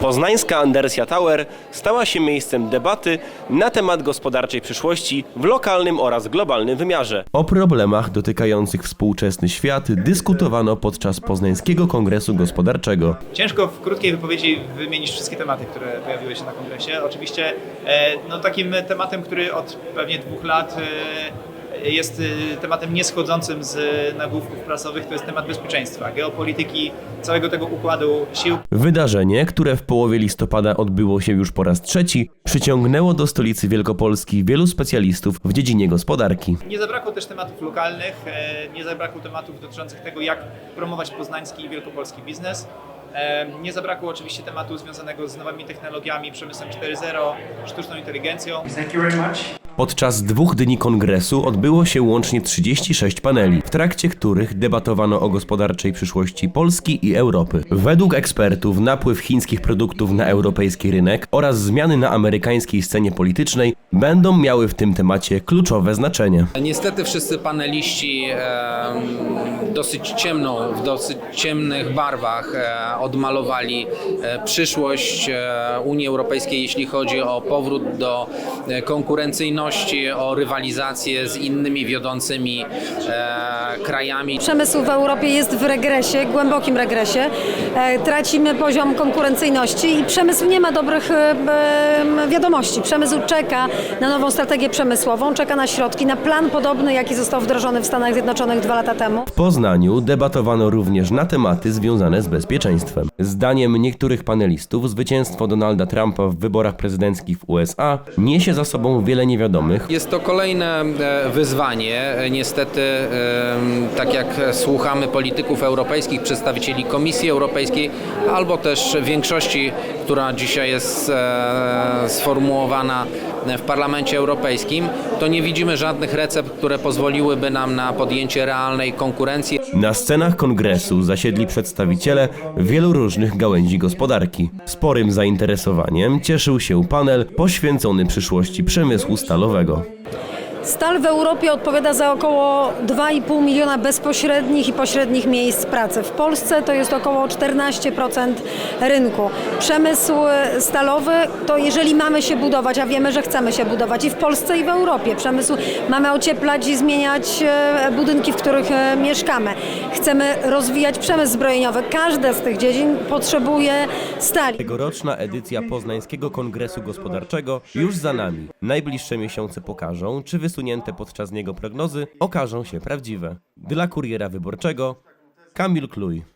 Poznańska Andersia Tower stała się miejscem debaty na temat gospodarczej przyszłości w lokalnym oraz globalnym wymiarze. O problemach dotykających współczesny świat dyskutowano podczas Poznańskiego Kongresu Gospodarczego. Ciężko w krótkiej wypowiedzi wymienić wszystkie tematy, które pojawiły się na kongresie. Oczywiście e, no, takim tematem, który od pewnie dwóch lat e, jest e, tematem nieschodzącym z nagłówków prasowych, to jest temat bezpieczeństwa, geopolityki, całego tego układu sił. Wydarzenie, które w połowie listopada odbyło się już po raz trzeci, przyciągnęło do stolicy Wielkopolski wielu specjalistów w dziedzinie gospodarki. Nie zabrakło też tematów lokalnych, e, nie zabrakło tematów dotyczących tego, jak promować poznański i wielkopolski biznes. E, Nie zabrakło oczywiście tematu związanego z nowymi technologiami, przemysłem 4.0, sztuczną inteligencją. Thank you very much. Podczas dwóch dni kongresu odbyło się łącznie 36 paneli, w trakcie których debatowano o gospodarczej przyszłości Polski i Europy. Według ekspertów napływ chińskich produktów na europejski rynek oraz zmiany na amerykańskiej scenie politycznej będą miały w tym temacie kluczowe znaczenie. Niestety wszyscy paneliści em, dosyć ciemną, w dosyć ciemnych barwach e, odmalowali e, przyszłość e, Unii Europejskiej, jeśli chodzi o powrót do e, konkurencyjności, o rywalizację z innymi wiodącymi e, krajami. Przemysł w Europie jest w regresie, głębokim regresie. E, Tracimy poziom konkurencyjności i przemysł nie ma dobrych e, e, wiadomości. Przemysł czeka na nową strategię przemysłową, czeka na środki, na plan podobny, jaki został wdrożony w Stanach Zjednoczonych dwa lata temu. W Poznaniu debatowano również na tematy związane z bezpieczeństwem. Zdaniem niektórych panelistów zwycięstwo Donalda Trumpa w wyborach prezydenckich w USA niesie za sobą wiele niewiadomych, Jest to kolejne e, wyzwanie. E, Niestety, e, tak jak słuchamy polityków europejskich, przedstawicieli Komisji Europejskiej, albo też większości, która dzisiaj jest sformułowana w Parlamencie Europejskim, to nie widzimy żadnych recept, które pozwoliłyby nam na podjęcie realnej konkurencji. Na scenach kongresu zasiedli przedstawiciele wielu różnych gałęzi gospodarki. Sporym zainteresowaniem cieszył się panel poświęcony przyszłości przemysłu stalowego metalowego. Stal w Europie odpowiada za około 2,5 miliona bezpośrednich i pośrednich miejsc pracy. W Polsce to jest około 14% rynku. Przemysł stalowy to jeżeli mamy się budować, a wiemy, że chcemy się budować i w Polsce i w Europie. Przemysł mamy ocieplać i zmieniać e, budynki, w których e, mieszkamy. Chcemy rozwijać przemysł zbrojeniowy. Każda z tych dziedzin potrzebuje stali. Tegoroczna edycja Poznańskiego Kongresu Gospodarczego już za nami. Najbliższe miesiące pokażą, czy wysunięte podczas niego prognozy okażą się prawdziwe. Dla Kuriera Wyborczego Kamil Kluj.